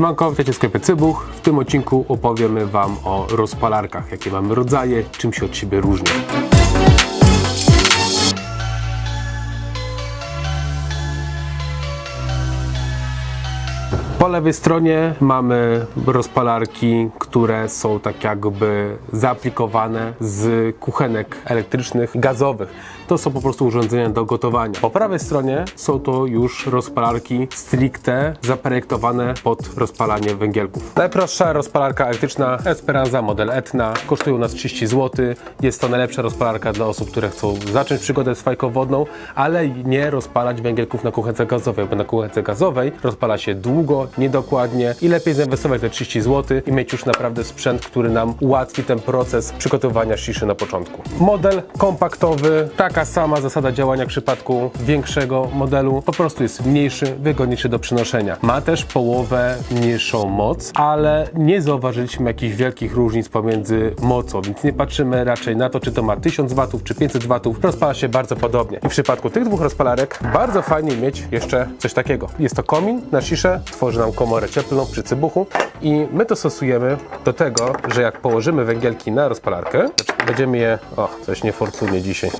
Siemanko, witajcie w sklepie Cybuch. W tym odcinku opowiemy Wam o rozpalarkach, jakie mamy rodzaje, czym się od siebie różnią. Po lewej stronie mamy rozpalarki, które są tak jakby zaaplikowane z kuchenek elektrycznych, gazowych. To są po prostu urządzenia do gotowania. Po prawej stronie są to już rozpalarki stricte zaprojektowane pod rozpalanie węgielków. Najprostsza rozpalarka elektryczna Esperanza model Etna kosztuje u nas 30 zł. Jest to najlepsza rozpalarka dla osób, które chcą zacząć przygodę z fajką wodną, ale nie rozpalać węgielków na kuchence gazowej, bo na kuchence gazowej rozpala się długo, niedokładnie i lepiej zainwestować te 30 zł i mieć już naprawdę sprzęt, który nam ułatwi ten proces przygotowania sziszy na początku. Model kompaktowy, taka sama zasada działania w przypadku większego modelu, po prostu jest mniejszy, wygodniejszy do przenoszenia. Ma też połowę mniejszą moc, ale nie zauważyliśmy jakichś wielkich różnic pomiędzy mocą, więc nie patrzymy raczej na to, czy to ma 1000 W czy 500 W, rozpala się bardzo podobnie. I w przypadku tych dwóch rozpalarek bardzo fajnie mieć jeszcze coś takiego. Jest to komin na ciszę, tworzy nam komorę cieplną przy cybuchu i my to stosujemy do tego, że jak położymy węgielki na rozpalarkę, będziemy je... O, coś niefortunnie dzisiaj.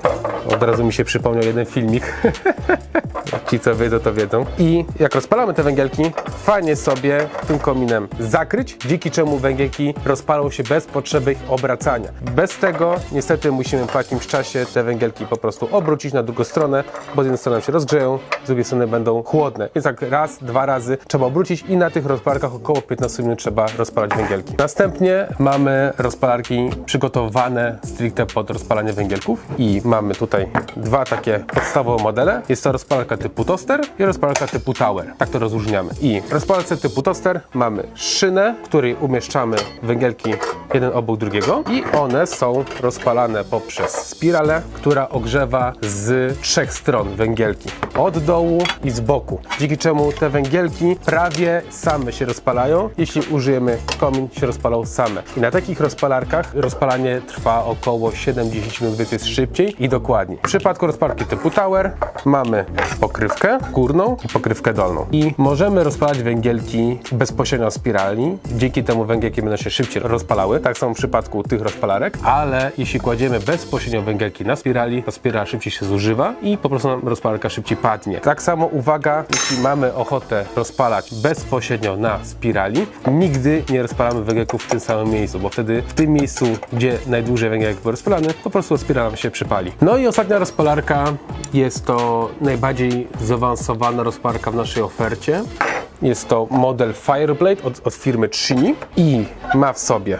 Od razu mi się przypomniał jeden filmik. Ci, co wiedzą, to wiedzą. I jak rozpalamy te węgielki, fajnie sobie tym kominem zakryć, dzięki czemu węgielki rozpalą się bez potrzeby ich obracania. Bez tego niestety musimy po jakimś czasie te węgielki po prostu obrócić na drugą stronę, bo z jednej strony się rozgrzeją, z drugiej strony będą chłodne. Więc tak raz, dwa razy trzeba obrócić i na tych rozpalarkach około 15 minut trzeba rozpalać węgielki. Następnie mamy rozpalarki przygotowane stricte pod rozpalanie węgielków i mamy tutaj dwa takie podstawowe modele. Jest to rozpalarka typu toster i rozpalarka typu tower. Tak to rozróżniamy. I w rozpalarce typu toster mamy szynę, w której umieszczamy węgielki jeden obok drugiego i one są rozpalane poprzez spiralę, która ogrzewa z trzech stron węgielki. Od dołu i z boku. Dzięki czemu te węgielki prawie same się rozpalają. Jeśli użyjemy komin, się rozpalą same. I na takich rozpalarkach rozpalanie trwa około 7-10 minut, więc jest szybciej i dokładniej. W przypadku rozpalarki typu tower mamy pokrywkę górną i pokrywkę dolną. I możemy rozpalać węgielki bezpośrednio z spirali. Dzięki temu węgielki będą się szybciej rozpalały. Tak samo w przypadku tych rozpalarek, ale jeśli kładziemy bezpośrednio węgielki na spirali, to spirala szybciej się zużywa i po prostu nam rozpalarka szybciej padnie. Tak samo uwaga, jeśli mamy ochotę rozpalać bezpośrednio na spirali, nigdy nie rozpalamy węgielków w tym samym miejscu, bo wtedy w tym miejscu, gdzie najdłużej węgielek był rozpalany, po prostu spirala nam się przypali. No i ostatnia rozpalarka jest to najbardziej zaawansowana rozpalarka w naszej ofercie. Jest to model Fireblade od, od firmy Trini i ma w sobie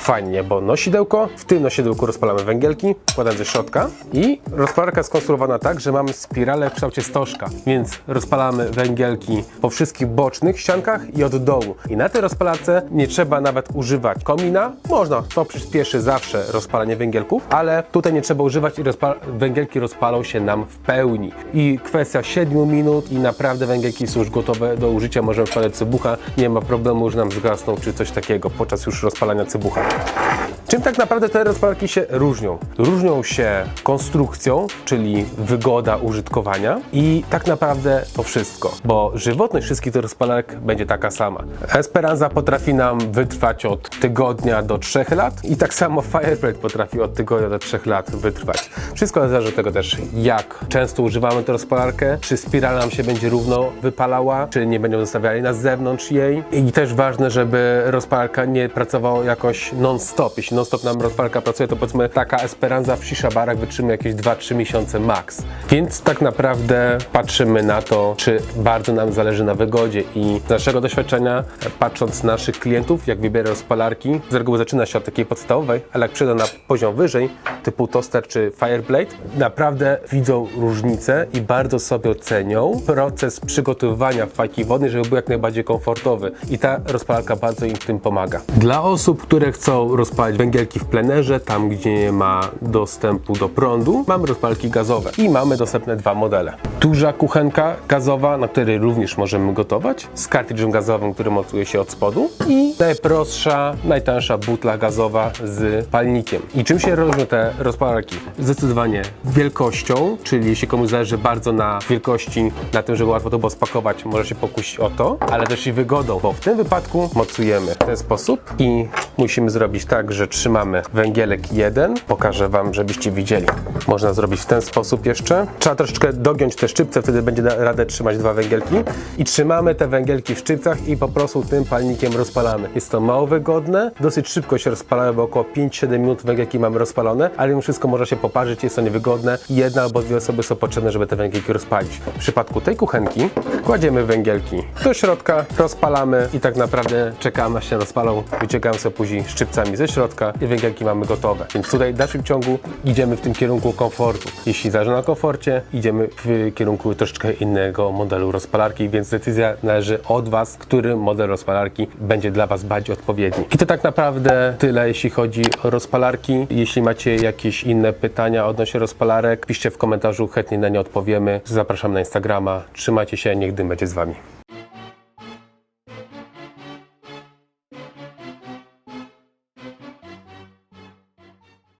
fajnie, bo nosidełko, w tym nosidełku rozpalamy węgielki, wkładamy ze środka i rozpalarka jest skonstruowana tak, że mamy spiralę w kształcie stożka, więc rozpalamy węgielki po wszystkich bocznych ściankach i od dołu. I na tej rozpalarce nie trzeba nawet używać komina, można, to przyspieszy zawsze rozpalanie węgielków, ale tutaj nie trzeba używać i rozpa- węgielki rozpalą się nam w pełni. I kwestia 7 minut i naprawdę węgielki są już gotowe do użycia, możemy wkładać cybucha, nie ma problemu, że nam zgasną czy coś takiego podczas już rozpalania cybucha. Thank you. Czym tak naprawdę te rozpalarki się różnią? Różnią się konstrukcją, czyli wygoda użytkowania i tak naprawdę to wszystko, bo żywotność wszystkich tych rozpalarek będzie taka sama. Esperanza potrafi nam wytrwać od tygodnia do 3 lat i tak samo Fireblade potrafi od tygodnia do 3 lat wytrwać. Wszystko zależy od tego też, jak często używamy tę rozpalarkę, czy spirala nam się będzie równo wypalała, czy nie będziemy zostawiali na zewnątrz jej. I też ważne, żeby rozpalarka nie pracowała jakoś non-stop. Jeśli non-stop nam rozpalka pracuje, to powiedzmy taka Esperanza w shisha barach wytrzymuje jakieś 2-3 miesiące max. Więc tak naprawdę patrzymy na to, czy bardzo nam zależy na wygodzie i z naszego doświadczenia, patrząc na naszych klientów, jak wybiera rozpalarki, z reguły zaczyna się od takiej podstawowej, ale jak przyjdą na poziom wyżej, typu toster czy fireblade, naprawdę widzą różnicę i bardzo sobie ocenią proces przygotowywania fajki wodnej, żeby był jak najbardziej komfortowy. I ta rozpalarka bardzo im w tym pomaga. Dla osób, które chcą rozpalić węgiel węgielki w plenerze, tam gdzie nie ma dostępu do prądu, mamy rozpalki gazowe i mamy dostępne dwa modele. Duża kuchenka gazowa, na której również możemy gotować, z kartridżem gazowym, który montuje się od spodu i najprostsza, najtańsza butla gazowa z palnikiem. I czym się różnią te rozpalarki? Zdecydowanie wielkością, czyli jeśli komuś zależy bardzo na wielkości, na tym, żeby łatwo to było spakować, może się pokusić o to, ale też i wygodą, bo w tym wypadku mocujemy w ten sposób i musimy zrobić tak, że trzymamy węgielek jeden. Pokażę Wam, żebyście widzieli. Można zrobić w ten sposób jeszcze. Trzeba troszeczkę dogiąć te szczypce, wtedy będzie radę trzymać dwa węgielki. I trzymamy te węgielki w szczypcach i po prostu tym palnikiem rozpalamy. Jest to mało wygodne, dosyć szybko się rozpalają, bo około 5-7 minut węgielki mamy rozpalone, ale mimo wszystko może się poparzyć, jest to niewygodne. Jedna albo dwie osoby są potrzebne, żeby te węgielki rozpalić. W przypadku tej kuchenki kładziemy węgielki do środka, rozpalamy i tak naprawdę czekamy aż się rozpalą, wyciągamy sobie później szczypcami ze środka i węgielki mamy gotowe. Więc tutaj w dalszym ciągu idziemy w tym kierunku komfortu. Jeśli zależy na komforcie, idziemy w kierunku troszeczkę innego modelu rozpalarki, więc decyzja należy od Was, który model rozpalarki będzie dla Was bardziej odpowiedni. I to tak naprawdę tyle, jeśli chodzi o rozpalarki. Jeśli macie jakieś inne pytania odnośnie rozpalarek, piszcie w komentarzu, chętnie na nie odpowiemy. Zapraszam na Instagrama. Trzymajcie się, niech dym będzie z Wami.